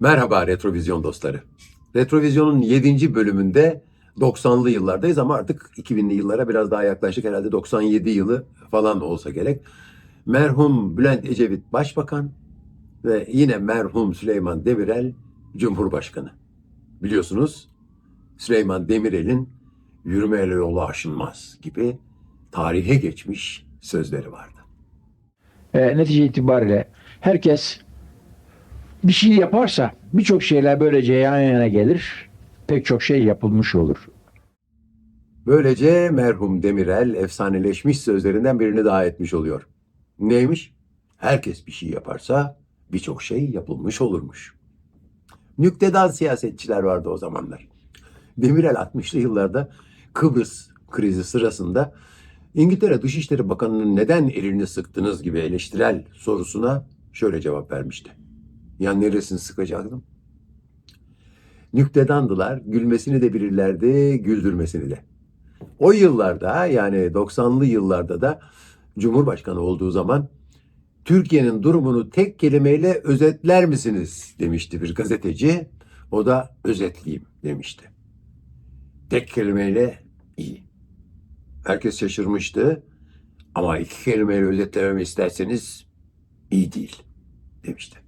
Merhaba Retrovizyon dostları. Retrovizyon'un 7. bölümünde 90'lı yıllardayız ama artık 2000'li yıllara biraz daha yaklaştık. Herhalde 97 yılı falan olsa gerek. Merhum Bülent Ecevit Başbakan ve yine merhum Süleyman Demirel Cumhurbaşkanı. Biliyorsunuz Süleyman Demirel'in yürümeyle yolu aşılmaz gibi tarihe geçmiş sözleri vardı. E, netice itibariyle herkes bir şey yaparsa birçok şeyler böylece yan yana gelir. Pek çok şey yapılmış olur. Böylece merhum Demirel efsaneleşmiş sözlerinden birini daha etmiş oluyor. Neymiş? Herkes bir şey yaparsa birçok şey yapılmış olurmuş. Nüktedan siyasetçiler vardı o zamanlar. Demirel 60'lı yıllarda Kıbrıs krizi sırasında İngiltere Dışişleri Bakanı'nın neden elini sıktınız gibi eleştirel sorusuna şöyle cevap vermişti. Ya neresini sıkacaktım? Nüktedandılar, gülmesini de bilirlerdi, güldürmesini de. O yıllarda yani 90'lı yıllarda da Cumhurbaşkanı olduğu zaman Türkiye'nin durumunu tek kelimeyle özetler misiniz demişti bir gazeteci. O da özetleyeyim demişti. Tek kelimeyle iyi. Herkes şaşırmıştı ama iki kelimeyle özetlememi isterseniz iyi değil demişti.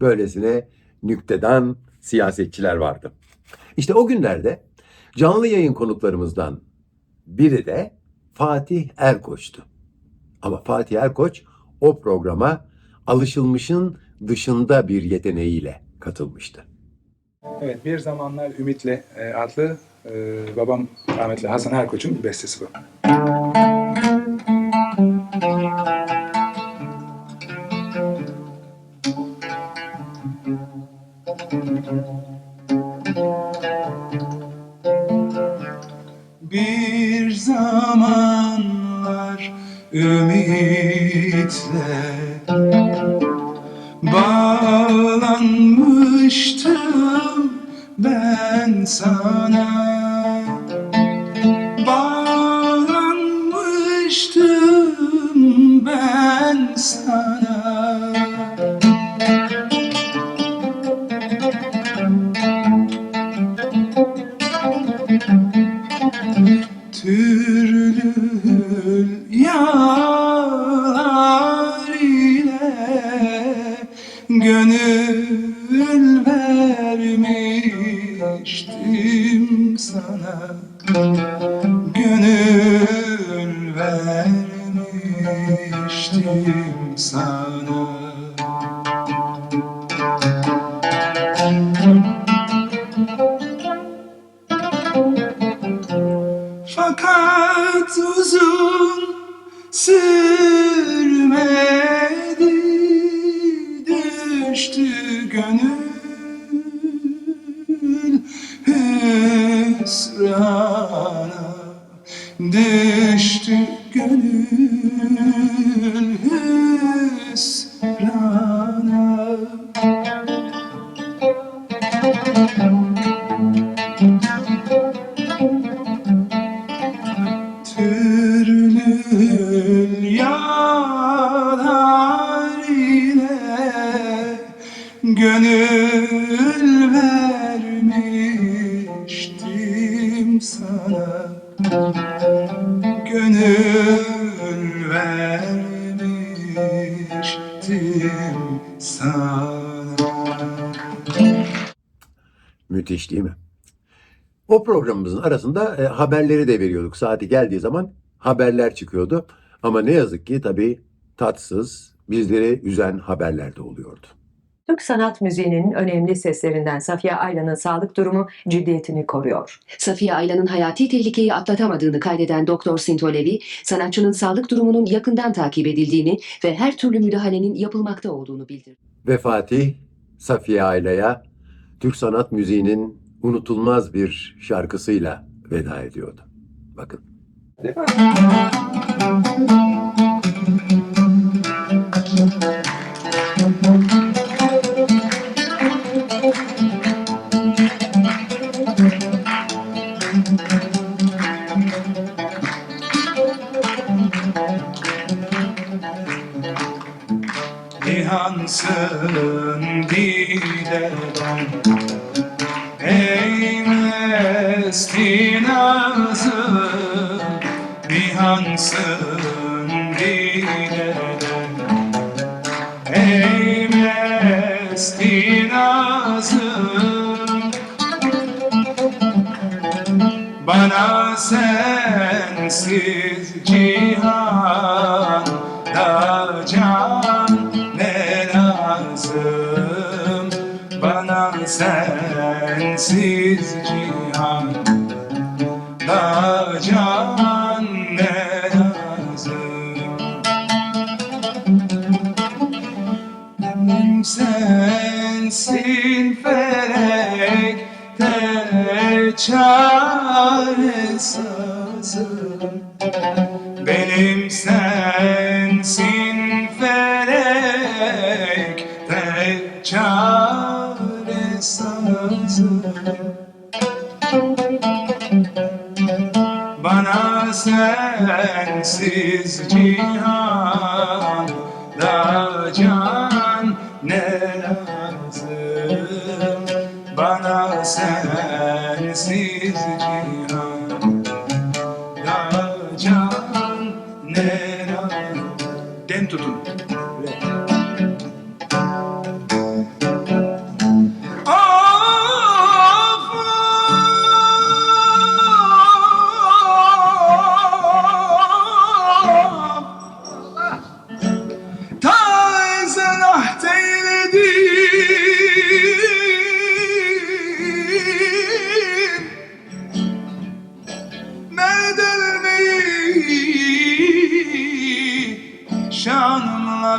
Böylesine nüktedan siyasetçiler vardı. İşte o günlerde canlı yayın konuklarımızdan biri de Fatih Erkoç'tu. Ama Fatih Erkoç o programa alışılmışın dışında bir yeteneğiyle katılmıştı. Evet, Bir Zamanlar Ümit'le e, adlı e, babam rahmetli Hasan Erkoç'un bir bestesi bu. Bir zamanlar ümitle Bağlanmıştım ben sana sana. Fakat uzun sürmedi düştü gönül hüsrana. Düştü gönül vermiştim sana Gönül vermiştim sana Müthiş değil mi? O programımızın arasında e, haberleri de veriyorduk. Saati geldiği zaman haberler çıkıyordu. Ama ne yazık ki tabii tatsız, bizleri üzen haberler de oluyordu. Türk sanat müziğinin önemli seslerinden Safiye Aylan'ın sağlık durumu ciddiyetini koruyor. Safiye Aylan'ın hayati tehlikeyi atlatamadığını kaydeden Doktor Sintolevi, sanatçının sağlık durumunun yakından takip edildiğini ve her türlü müdahalenin yapılmakta olduğunu bildirdi. Ve Fatih, Safiye Ayla'ya Türk sanat müziğinin unutulmaz bir şarkısıyla veda ediyordu. Bakın. hansın bir hansın dileden Ey mesti nazım Bana sensiz cihan da can ne lazım? Bana sensiz cihan sensin felek de çare sazım Benim sensin felek de çare sazım Bana sensiz cihan da can ne sensiz cihan da can ne Dem tutun. Tazen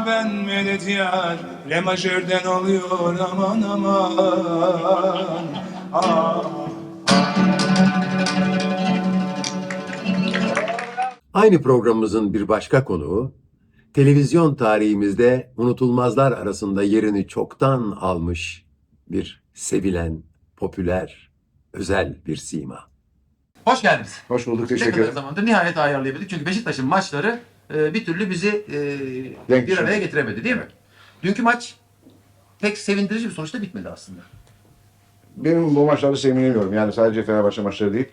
ben medet yar Re majörden oluyor aman aman ah. Aynı programımızın bir başka konuğu, televizyon tarihimizde unutulmazlar arasında yerini çoktan almış bir sevilen, popüler, özel bir sima. Hoş geldiniz. Hoş bulduk, Ne teşekkür kadar ederim. zamandır nihayet ayarlayabildik. Çünkü Beşiktaş'ın maçları e, bir türlü bizi e, bir araya düşürdü. getiremedi değil mi? Dünkü maç pek sevindirici bir sonuçta bitmedi aslında. Benim bu maçlarda sevinemiyorum. Yani sadece Fenerbahçe maçları değil,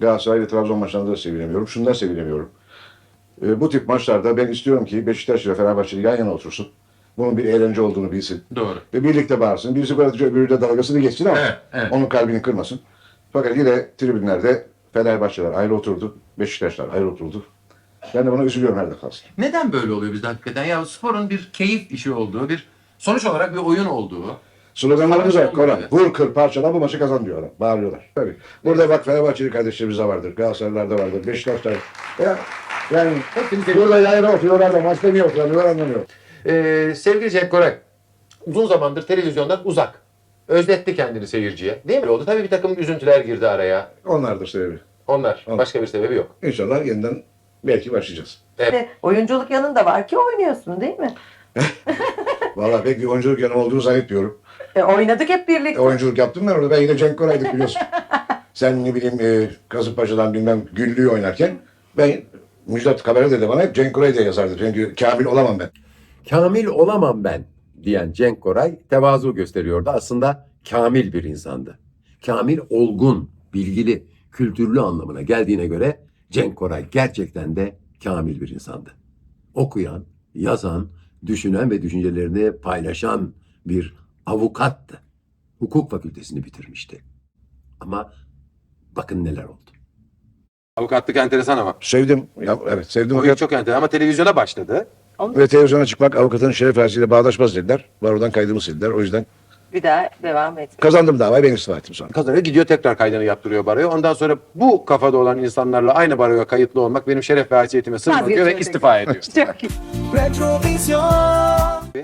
Galatasaray ve Trabzon maçlarında da sevinemiyorum. Şundan sevinemiyorum. Ee, bu tip maçlarda ben istiyorum ki Beşiktaş ile Fenerbahçe yan yana otursun. Bunun bir eğlence olduğunu bilsin. Doğru. Ve birlikte bağırsın. Birisi atınca öbürü de dalgasını geçsin ama Evet, evet. onun kalbini kırmasın. Fakat yine tribünlerde Fenerbahçeler ayrı oturdu, Beşiktaşlar ayrı oturdu. Ben de buna üzülüyorum her defasında. Neden böyle oluyor bizde hakikaten? Ya sporun bir keyif işi olduğu, bir sonuç olarak bir oyun olduğu. Sloganlarımız var. Koran. Vur kır parçala bu maçı kazan diyorlar. Bağırıyorlar. Tabii. Burada bak Fenerbahçeli kardeşlerimiz de vardır. Galatasaraylılar da vardır. Beşiktaşlar. Ya, yani burada yayına oturuyorlar da maçta niye oturuyorlar anlamıyorum. Ee, sevgili Cenk Koray, uzun zamandır televizyondan uzak. Özletti kendini seyirciye. Değil mi? Oldu. Tabii bir takım üzüntüler girdi araya. Onlardır sebebi. Onlar. Olur. Başka bir sebebi yok. İnşallah yeniden belki başlayacağız. Ve oyunculuk yanında var ki oynuyorsun değil mi? Vallahi pek bir oyunculuk yanım olduğunu zannetmiyorum. E, oynadık hep E, birlikte. oyunculuk yaptım ben orada. Ben yine Cenk Koray'dık biliyorsun. Sen ne bileyim e, Kasımpaşa'dan bilmem Güllü'yü oynarken ben Müjdat Kabare dedi bana hep Cenk Koray diye yazardı. Çünkü kamil olamam ben. Kamil olamam ben diyen Cenk Koray tevazu gösteriyordu. Aslında kamil bir insandı. Kamil olgun, bilgili, kültürlü anlamına geldiğine göre Cenk Koray gerçekten de kamil bir insandı. Okuyan, yazan, düşünen ve düşüncelerini paylaşan bir avukattı. Hukuk fakültesini bitirmişti. Ama bakın neler oldu. Avukatlık enteresan ama. Sevdim. Ya, evet sevdim. Oyun çok enteresan ama televizyona başladı. Ve televizyona çıkmak avukatın şeref versiyle bağdaşmaz dediler. Barodan kaydımı sildiler. O yüzden Bir daha devam et. kazandım davayı ben istifa ettim sonra. Kazanıyor gidiyor tekrar kaydını yaptırıyor baroya. Ondan sonra bu kafada olan insanlarla aynı baroya kayıtlı olmak benim şeref ve haysiyetime sığmıyor ve istifa ediyor. Çok iyi. Retrovizyon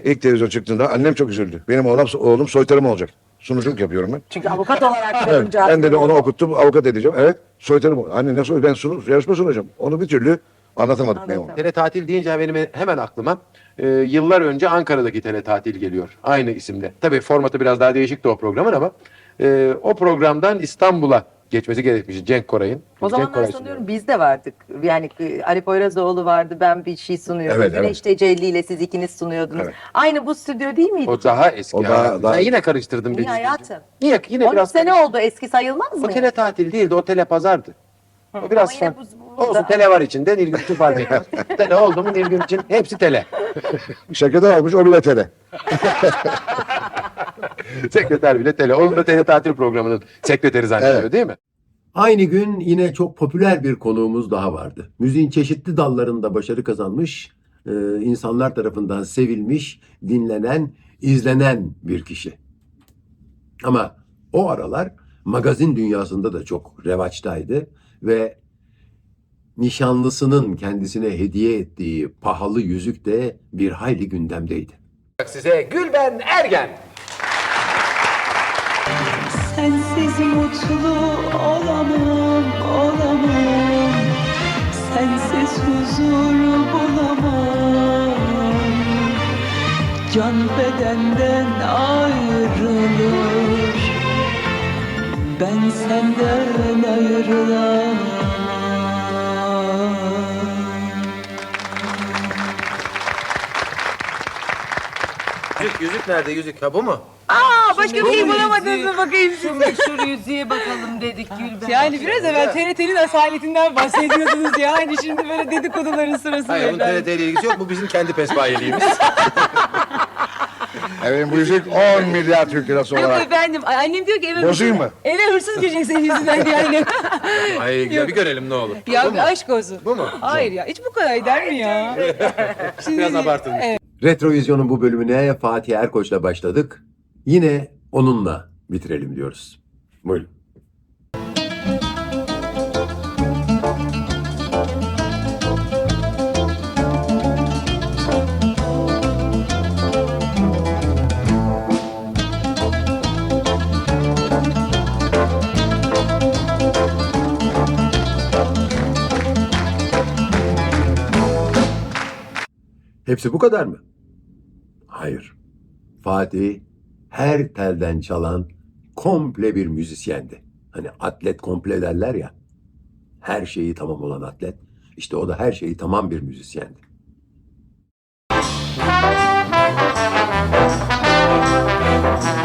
İlk televizyon çıktığında annem çok üzüldü. Benim oğlum, oğlum soytarım olacak. Sunuculuk yapıyorum ben. Çünkü avukat olarak Evet, yapınca ben dedi onu okuttum avukat edeceğim. Evet soytarım. Anne nasıl ben sunu, yarışma sunacağım. Onu bir türlü anlatamadık ne oldu. Tele tatil deyince benim hemen aklıma e, yıllar önce Ankara'daki tele tatil geliyor. Aynı isimde. Tabii formatı biraz daha değişikti o programın ama e, o programdan İstanbul'a geçmesi gerekmiş Cenk Koray'ın. O Cenk zamanlar Koray sanıyorum biz de vardık. Yani e, Ali Poyrazoğlu vardı, ben bir şey sunuyordum. Evet, evet. Güneş Tecelli ile siz ikiniz sunuyordunuz. Evet. Aynı bu stüdyo değil miydi? O daha eski. O daha- ya. daha- Sen yine karıştırdın Niye hayatım? Niye? Yine 13 biraz sene oldu eski sayılmaz O mı? tele tatil değildi, o tele pazardı. O biraz Ama yine farklı. bu- Olsun tele var içinde, Nilgün için fark etmez. tele oldu mu Nilgün için hepsi tele. Şirkete almış o bile tele. Sekreter bile tele. Onun da tele tatil programının sekreteri zannediyor Evet. değil mi? Aynı gün yine çok popüler bir konuğumuz daha vardı. Müziğin çeşitli dallarında başarı kazanmış, e, insanlar tarafından sevilmiş, dinlenen, izlenen bir kişi. Ama o aralar magazin dünyasında da çok revaçtaydı ve nişanlısının kendisine hediye ettiği pahalı yüzük de bir hayli gündemdeydi. Size Gülben Ergen. Sensiz mutlu olamam, olamam Sensiz huzur bulamam Can bedenden ayrılır Ben senden ayrılamam Yüzük, yüzük nerede yüzük? Ha bu mu? Aa başka bir şey bulamadınız mı bakayım Şu meşhur yüzüğe bakalım dedik Gülben. Yani biraz evvel TRT'nin asaletinden bahsediyordunuz yani şimdi böyle dedikoduların sırası Hayır bunun TRT ile ilgisi yok. Bu bizim kendi pesbayeliğimiz. Efendim bu yüzük 10 milyar Türk lirası Yok olarak. efendim ay- annem diyor ki eve Bozayım hırsız- mı? Eve hırsız girecek senin yüzünden diyor annem. Ay güzel bir görelim ne olur. ya bir aşk olsun. Bu mu? Hayır ya hiç bu kadar eder mi ya? Şimdi, Biraz abartılmış. Retrovizyon'un bu bölümüne Fatih Erkoç'la başladık. Yine onunla bitirelim diyoruz. Buyurun. Hepsi bu kadar mı? Hayır. Fatih her telden çalan komple bir müzisyendi. Hani atlet komple derler ya. Her şeyi tamam olan atlet. İşte o da her şeyi tamam bir müzisyendi. Hello,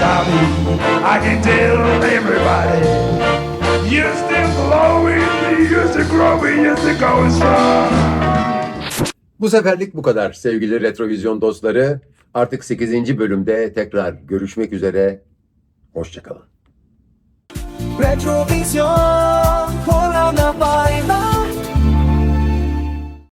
yes, Dolly. I can tell everybody. You're still glowing. You're still growing. You're still going strong. Bu seferlik bu kadar sevgili Retrovizyon dostları. Artık 8. bölümde tekrar görüşmek üzere. Hoşçakalın. Retrovizyon, korona bayram.